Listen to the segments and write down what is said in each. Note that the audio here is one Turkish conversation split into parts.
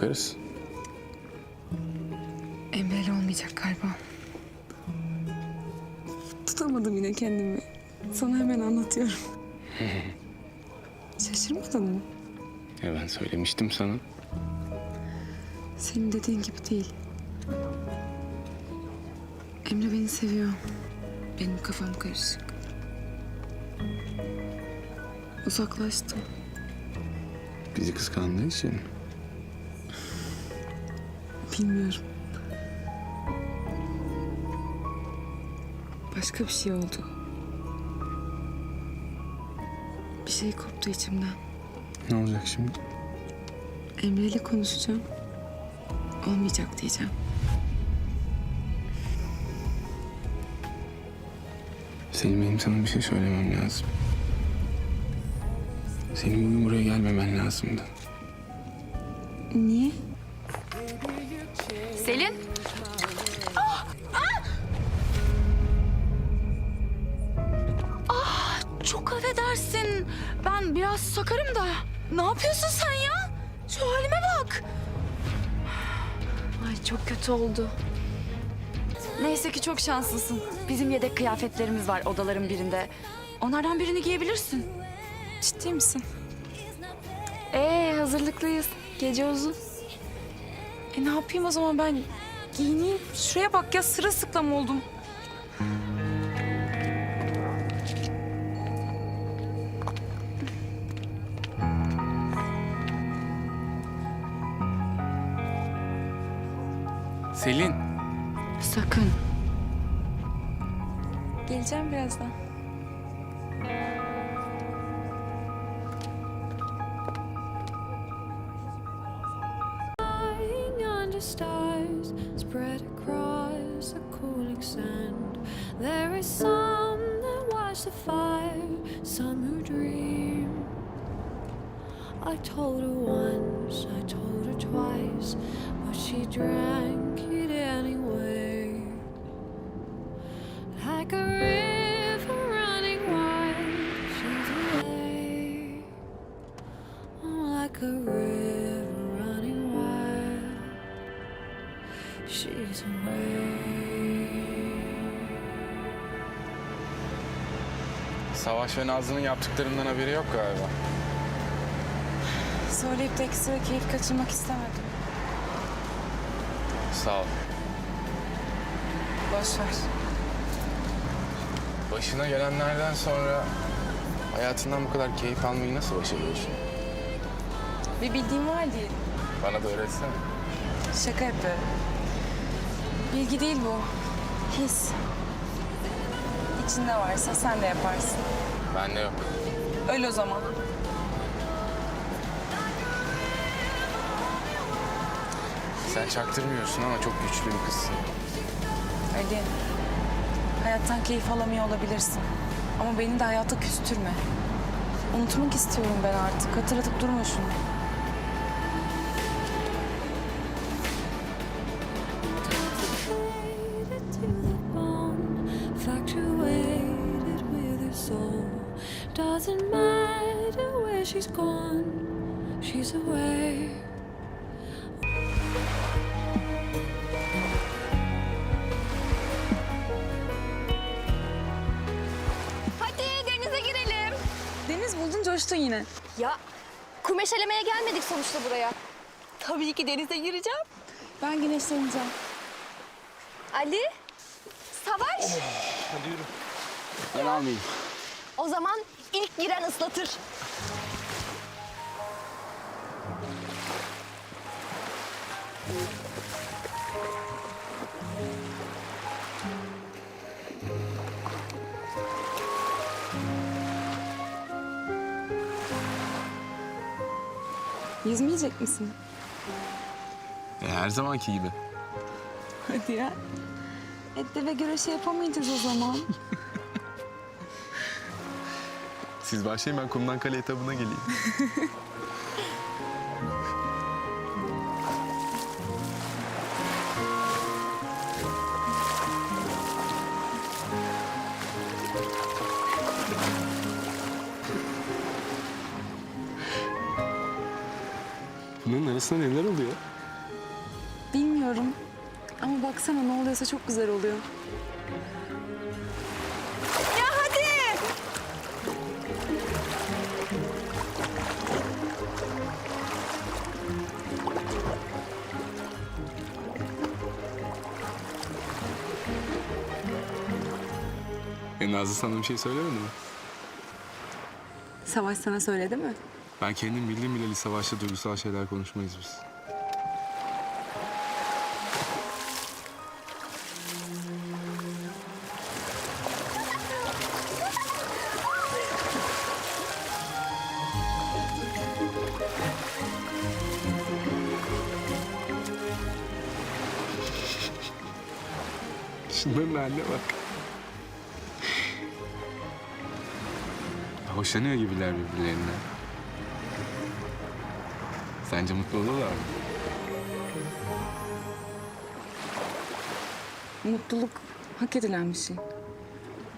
bakarız. Emre'yle olmayacak galiba. Tutamadım yine kendimi. Sana hemen anlatıyorum. Şaşırmadın mı? Ya ben söylemiştim sana. Senin dediğin gibi değil. Emre beni seviyor. Benim kafam karışık. Uzaklaştım. Bizi kıskandığı için. Bilmiyorum. Başka bir şey oldu. Bir şey koptu içimden. Ne olacak şimdi? Emre ile konuşacağım. Olmayacak diyeceğim. Senin benim sana bir şey söylemem lazım. Senin bugün buraya gelmemen lazımdı. Niye? Selin. Ah, çok affedersin. Ben biraz sakarım da. Ne yapıyorsun sen ya? Şu halime bak. Ay çok kötü oldu. Neyse ki çok şanslısın. Bizim yedek kıyafetlerimiz var odaların birinde. Onlardan birini giyebilirsin. Ciddi misin? Ee hazırlıklıyız. Gece uzun. E ne yapayım o zaman ben giyineyim. Şuraya bak ya sırılsıklam oldum. Selin. Sakın. Geleceğim birazdan. Watch fire, some who dream. I told her once, I told her twice, but she drank it anyway. Like a river running wide, she's away. Oh, like a river running wild. She's away. Savaş ve Nazlı'nın yaptıklarından haberi yok galiba. Söyleyip de ekstra keyif kaçırmak istemedim. Sağ ol. Boş ver. Başına gelenlerden sonra hayatından bu kadar keyif almayı nasıl başarıyorsun? Bir bildiğim var diye. Bana da öğretsene. Şaka yapıyorum. Bilgi değil bu. His. İçinde varsa sen de yaparsın. Bende yok. Öyle o zaman. Sen çaktırmıyorsun ama çok güçlü bir kızsın. Ali. Hayattan keyif alamıyor olabilirsin. Ama beni de hayata küstürme. Unutmak istiyorum ben artık. Hatırlatıp durma şunu. Doesn't matter where she's gone, she's away. Hadi denize girelim. Deniz buldun coştun yine. Ya kumeşelemeye gelmedik sonuçta buraya. Tabii ki denize gireceğim. Ben güneşleneceğim. Ali, Savaş. Ben almayayım. O zaman ilk giren ıslatır. Yüzmeyecek misin? E, her zamanki gibi. Hadi ya. Ette ve güreşe yapamayacağız o zaman. Siz başlayın ben kumdan kale etabına geleyim. Bunların arasında neler oluyor? Bilmiyorum. Ama baksana ne oluyorsa çok güzel oluyor. Nazlı sana bir şey söylemedi mi? Savaş sana söyledi mi? Ben kendim bildiğim bileli savaşta duygusal şeyler konuşmayız biz. Şunların haline bak. Hoşlanıyor gibiler birbirlerinden. Sence mutlu olurlar mı? Mutluluk hak edilen bir şey.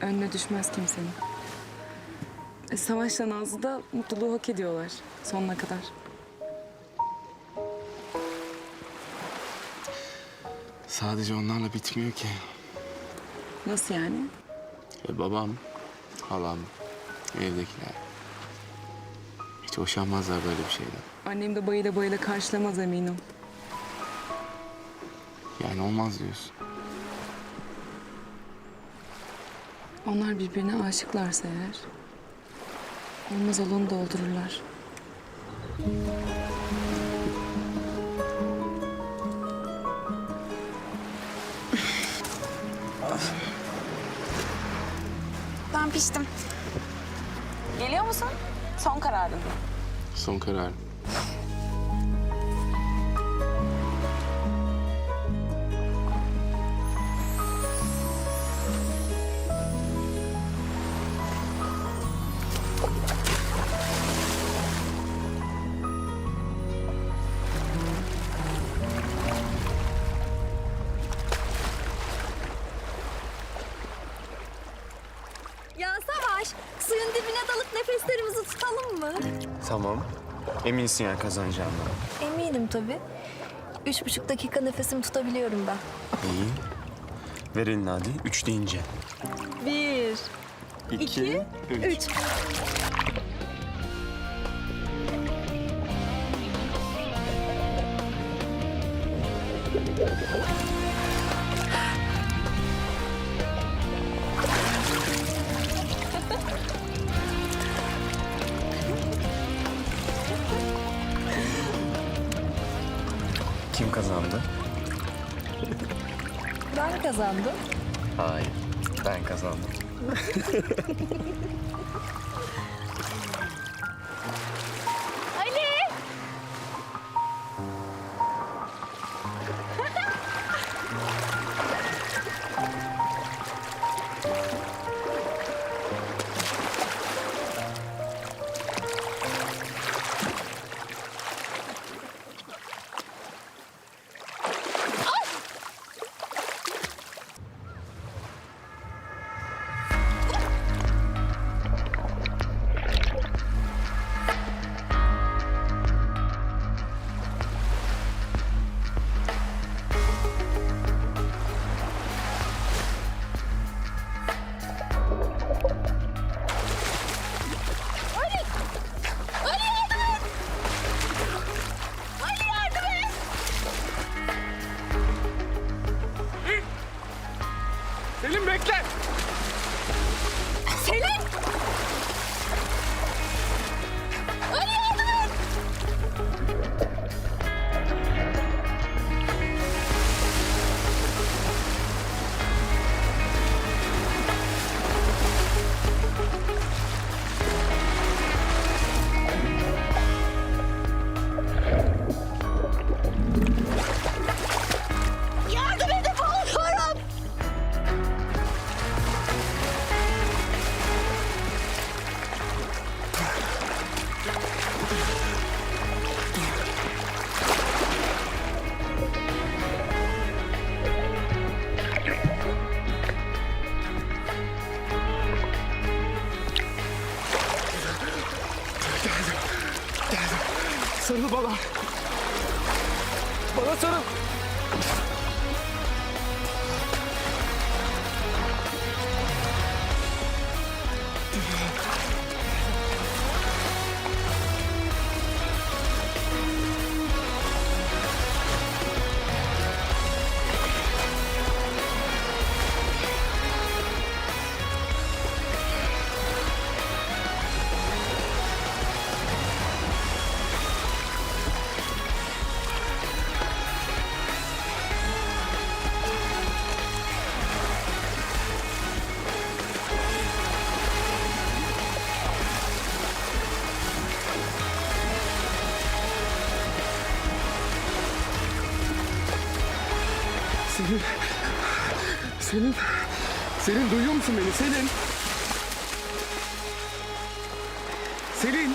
Önüne düşmez kimsenin. E, Savaş'la Nazlı da mutluluğu hak ediyorlar sonuna kadar. Sadece onlarla bitmiyor ki. Nasıl yani? E, babam, halam, evdekiler. Hiç hoşlanmazlar böyle bir şeyden. Annem de bayıla bayıla karşılamaz eminim. Yani olmaz diyorsun. Onlar birbirine aşıklarsa eğer... ...olmaz olanı doldururlar. Ben piştim. Geliyor musun? Son kararın. Son karar. Dalıp nefeslerimizi tutalım mı? Tamam. Eminsin yani kazanacağından. Eminim tabii. Üç buçuk dakika nefesimi tutabiliyorum ben. İyi. Ver elini hadi. Üç deyince. Bir, İki, üç. Kim kazandı? Ben kazandım. Hayır. Ben kazandım. Sarıl bana. Bana sarıl. Selin. Selin duyuyor musun beni? Selin. Selin.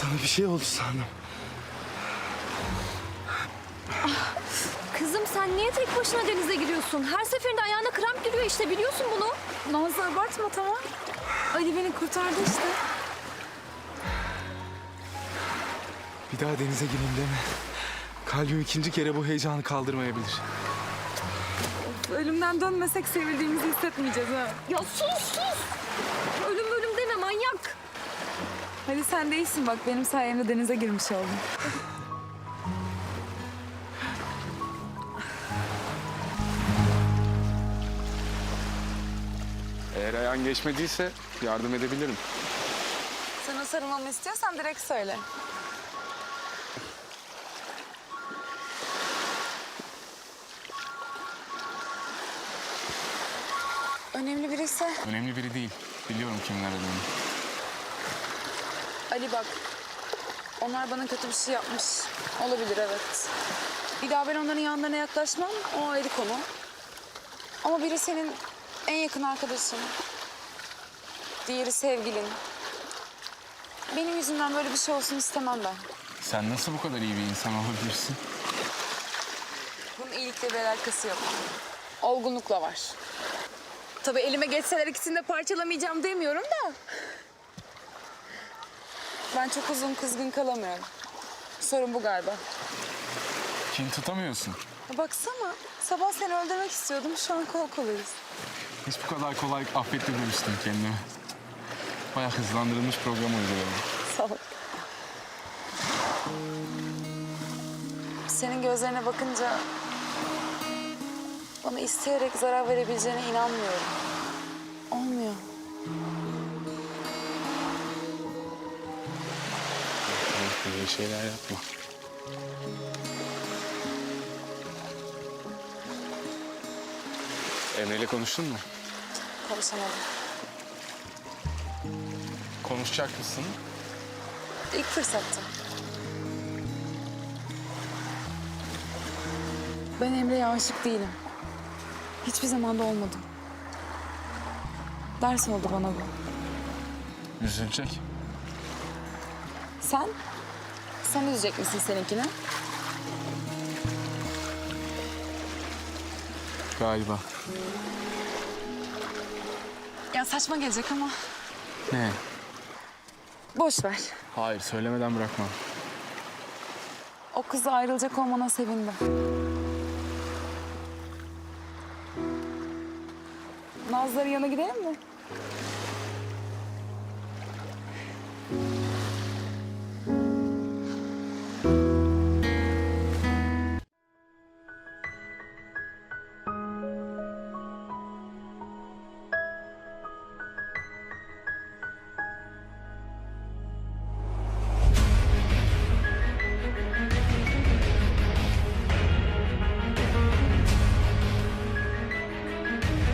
Sana bir şey oldu sandım. Kızım sen niye tek başına denize giriyorsun? Her seferinde ayağına kramp giriyor işte biliyorsun bunu. Nazlı abartma tamam. Ali beni kurtardı işte. Bir daha denize gireyim deme. Kalbim ikinci kere bu heyecanı kaldırmayabilir. Ölümden dönmesek sevildiğimizi hissetmeyeceğiz ha. Ya sus sus! Ölüm. Hadi sen de iyisin bak benim sayemde denize girmiş oldun. Eğer ayağın geçmediyse yardım edebilirim. Sana sarılmamı istiyorsan direkt söyle. Önemli biriyse Önemli biri değil. Biliyorum kimin aradığını. Ali bak. Onlar bana kötü bir şey yapmış. Olabilir evet. Bir daha ben onların yanlarına yaklaşmam. O ayrı konu. Ama biri senin en yakın arkadaşın. Diğeri sevgilin. Benim yüzümden böyle bir şey olsun istemem ben. Sen nasıl bu kadar iyi bir insan olabilirsin? Bunun iyilikle bir alakası yok. Olgunlukla var. Tabii elime geçseler ikisini de parçalamayacağım demiyorum da. Ben çok uzun kızgın kalamıyorum. Sorun bu galiba. Kin tutamıyorsun. Ya Baksana sabah seni öldürmek istiyordum şu an kol kolayız. Hiç bu kadar kolay affettirmemiştim kendimi. Bayağı hızlandırılmış program uyguluyorum. Sağ ol. Senin gözlerine bakınca bana isteyerek zarar verebileceğine inanmıyorum. Olmuyor. Böyle şeyler yapma. Emre'yle konuştun mu? Konuşamadım. Konuşacak mısın? İlk fırsatta. Ben Emre'ye aşık değilim. Hiçbir zaman da olmadım. Ders oldu bana bu. Üzülecek. Sen? Sen üzecek misin seninkini? Galiba. Ya saçma gelecek ama Ne? boş ver. Hayır söylemeden bırakmam. O kızla ayrılacak olmana sevindim. Nazların yanına gidelim mi?